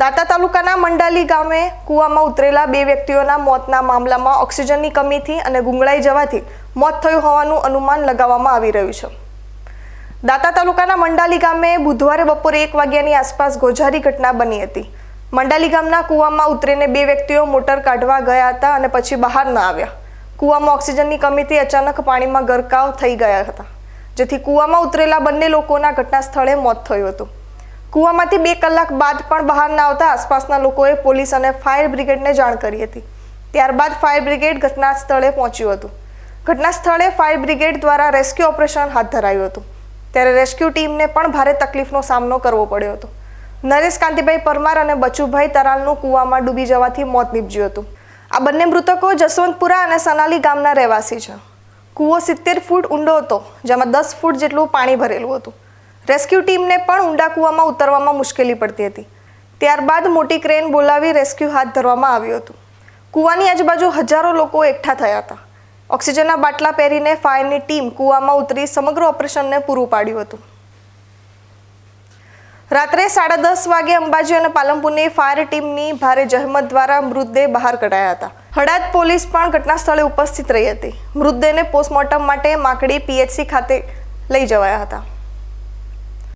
દાતા તાલુકાના મંડાલી ગામે કૂવામાં ઉતરેલા બે વ્યક્તિઓના મોતના મામલામાં ઓક્સિજનની કમીથી અને ગુંગળાઈ જવાથી મોત થયું હોવાનું અનુમાન લગાવવામાં આવી રહ્યું છે. દાતા તાલુકાના મંડાલી ગામે બુધવારે બપોરે એક વાગ્યાની આસપાસ ગોઝારી ઘટના બની હતી. મંડાલી ગામના કૂવામાં ઉતરીને બે વ્યક્તિઓ મોટર કાઢવા ગયા હતા અને પછી બહાર ન આવ્યા. કૂવામાં ઓક્સિજનની કમીથી અચાનક પાણીમાં ગરકાવ થઈ ગયા હતા, જેથી કૂવામાં ઉતરેલા બંને લોકોના ઘટના સ્થળે મોત થયું હતું. કૂવામાંથી બે કલાક બાદ પણ બહાર ના આવતા આસપાસના લોકોએ પોલીસ અને ફાયર બ્રિગેડને જાણ કરી હતી. ત્યારબાદ ફાયર બ્રિગેડ ઘટના સ્થળે પહોંચ્યું હતું. ઘટના સ્થળે ફાયર બ્રિગેડ દ્વારા રેસ્ક્યુ ઓપરેશન હાથ ધરાયું હતું. ત્યારે રેસ્ક્યુ ટીમને પણ ભારે તકલીફનો સામનો કરવો પડ્યો હતો. નરેશ કાંતિભાઈ પરમાર અને બચુભાઈ તરાલનું કૂવામાં ડૂબી જવાથી મોત નીપજ્યું હતું. આ બંને મૃતકો જસવંતપુરા અને સનાલી ગામના રહેવાસી છે. કૂવો સિત્તેર ફૂટ ઊંડો હતો, જેમાં દસ ફૂટ જેટલું પાણી ભરેલું હતું. રેસ્ક્યુ ટીમને પણ ઊંડા કૂવામાં ઉતરવામાં મુશ્કેલી પડતી હતી. ત્યારબાદ મોટી ક્રેન બોલાવી રેસ્ક્યુ હાથ ધરવામાં આવ્યું હતું. કૂવાની આજુબાજુ હજારો લોકો એકઠા થયા હતા. ઓક્સિજનના બાટલા પહેરીને ફાયરની ટીમ કૂવામાં ઉતરી સમગ્ર ઓપરેશનને પૂરું પાડ્યું હતું. રાત્રે સાડા દસ વાગે અંબાજી અને પાલનપુરની ફાયર ટીમની ભારે જહેમત દ્વારા મૃતદેહ બહાર કઢાયા હતા. હડાદ પોલીસ પણ ઘટના સ્થળે ઉપસ્થિત રહી હતી. મૃતદેહને પોસ્ટમોર્ટમ માટે માકડી પીએચસી ખાતે લઈ જવાયા હતા.